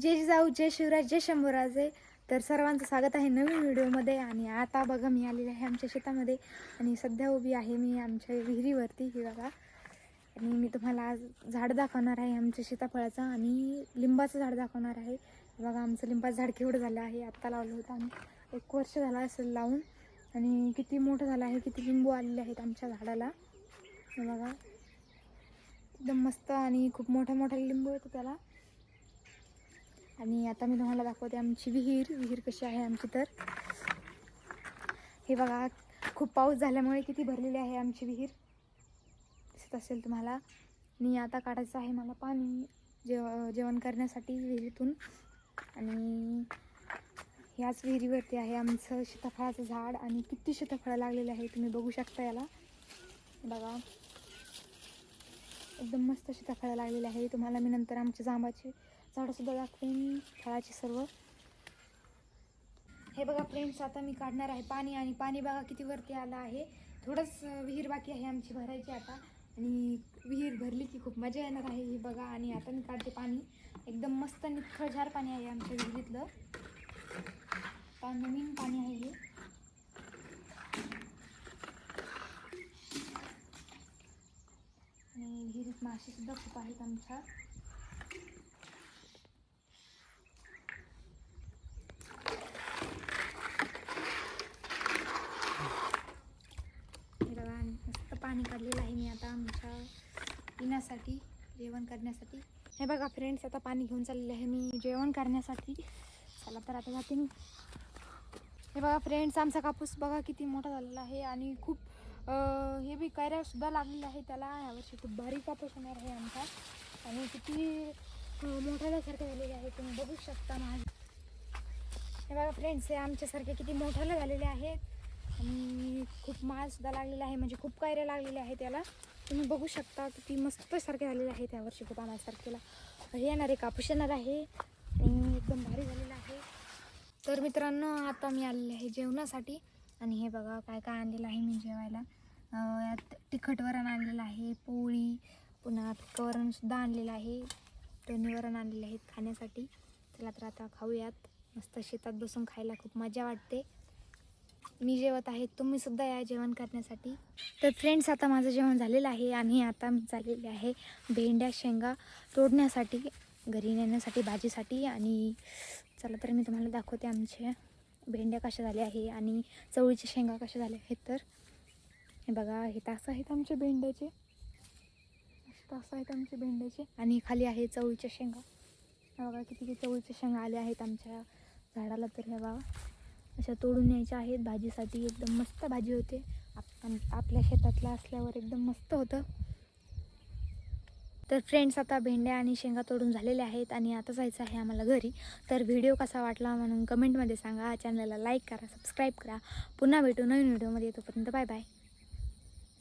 जय जिजाऊ जय शिवराज जय शंभूराजे. तर सर्वांचं स्वागत आहे नवीन व्हिडिओमध्ये आणि आता बघा मी आलेली आहे आमच्या शेतामध्ये आणि सध्या उभी आहे मी आमच्या विहिरीवरती ही बघा. आणि मी तुम्हाला आज झाड दाखवणार आहे आमच्या सीताफळाचं आणि लिंबाचं झाड दाखवणार आहे. बघा आमचं लिंबाचं झाड केवढं झालं आहे आत्ता लावलं होतं आम्ही. एक वर्ष झालं असेल लावून. आणि किती मोठं झालं आहे किती लिंबू आलेले आहेत आमच्या झाडाला. बघा. एकदम मस्त आणि खूप मोठ्या मोठ्या लिंबू येतो त्याला. आणि आता मी तुम्हाला दाखवते आमची विहीर. विहीर कशी आहे आमची तर. हे बघा खूप पाऊस झाल्यामुळे किती भरलेली आहे आमची विहीर. दिसत असेल तुम्हाला. आणि आता काढायचं आहे मला पाणी जेव जेवण करण्यासाठी विहिरीतून. आणि ह्याच विहिरीवरती आहे आमचं सीताफळाचं झाड आणि किती सीताफळं लागलेले आहे तुम्ही बघू शकता याला. बघा. एकदम मस्त सीताफळं लागलेली आहे. तुम्हाला मी नंतर आमच्या जांबाची झाडंसुद्धा दाखवेन फळाची सर्व. हे बघा फ्रेंड्स आता मी काढणार आहे पाणी आणि पाणी बघा किती वरती आलं आहे. थोडंच विहीर बाकी आहे आमची भरायची आता. आणि विहीर भरली की खूप मजा येणार आहे हे बघा. आणि आता मी काढते पाणी. एकदम मस्त निखळझार पाणी आहे आमच्या विहिरीतलं. पा नवीन पाणी आहे हे. आणि विहिरीत मासे सुद्धा खूप आहेत आमच्या हे बघा मस्त पाणी काढलेलं आहे मी आता आमच्या पिण्यासाठी जेवण करण्यासाठी. हे बघा फ्रेंड्स आता पाणी घेऊन चाललेले आहे मी जेवण करण्यासाठी. चला तर आता जाते मी. हे बघा फ्रेंड्स आमचा कापूस बघा किती मोठा झालेला आहे आणि खूप हे बी कैऱ्यासुद्धा लागलेल्या आहे. त्याला यावर्षी खूप भारी कापूस होणार आहे आमचा. आणि किती अं, मोठाल्यासारखे झालेले आहे. तुम्ही बघू शकता माझे. हे बघा फ्रेंड्स हे आमच्यासारखे किती मोठ्याला झालेले आहेत. आणि खूप मालसुद्धा लागलेला आहे म्हणजे खूप कायऱ्या लागलेल्या आहेत त्याला तुम्ही बघू शकता ती मस्त झालेली आहे त्या वर्षी खूप आम्हासारखेला हे येणार आहे कापूस येणार आहे. आणि एकदम भारी झालेलं आहे. तर मित्रांनो आता मी आलेले आहे जेवणासाठी. आणि हे बघा काय काय आणलेलं आहे मी जेवायला. यात तिखट वरण आणलेलं आहे पोळी पुन्हा वरणसुद्धा आणलेलं आहे. दोन्ही वरण आणलेले आहेत खाण्यासाठी. चला तर आता खाऊयात. मस्त शेतात बसून खायला खूप मजा वाटते. मी जेवत आहे तुम्ही सुद्धा या जेवण करण्यासाठी. तर फ्रेंड्स आता माझं जेवण झालेलं आहे. आणि आता मी चाललेले आहे भेंड्या शेंगा तोडण्यासाठी घरी नेण्यासाठी भाजीसाठी. आणि चला तर मी तुम्हाला दाखवते आमचे भेंड्या कशा झाल्या आहे आणि चवळीच्या शेंगा कशा झाल्या आहेत तर. हे बघा हे तास आहेत आमचे भेंड्याचे. तास आहेत आमचे भेंड्याचे. आणि खाली आहे चवळीच्या शेंगा. बघा किती किती चवळीच्या शेंगा आल्या आहेत आमच्या झाडाला तर हे बघा. अशा तोडून यायच्या आहेत. भाजीसाठी एकदम मस्त भाजी होते. आप आपल्या शेतातला असल्यावर एकदम मस्त होतं. तर फ्रेंड्स आता भेंड्या आणि शेंगा तोडून झालेल्या आहेत आणि आता जायचं आहे आम्हाला घरी. तर व्हिडिओ कसा वाटला म्हणून कमेंटमध्ये सांगा. चॅनलला लाईक करा सबस्क्राईब करा. पुन्हा भेटू नवीन व्हिडिओमध्ये येतोपर्यंत बाय बाय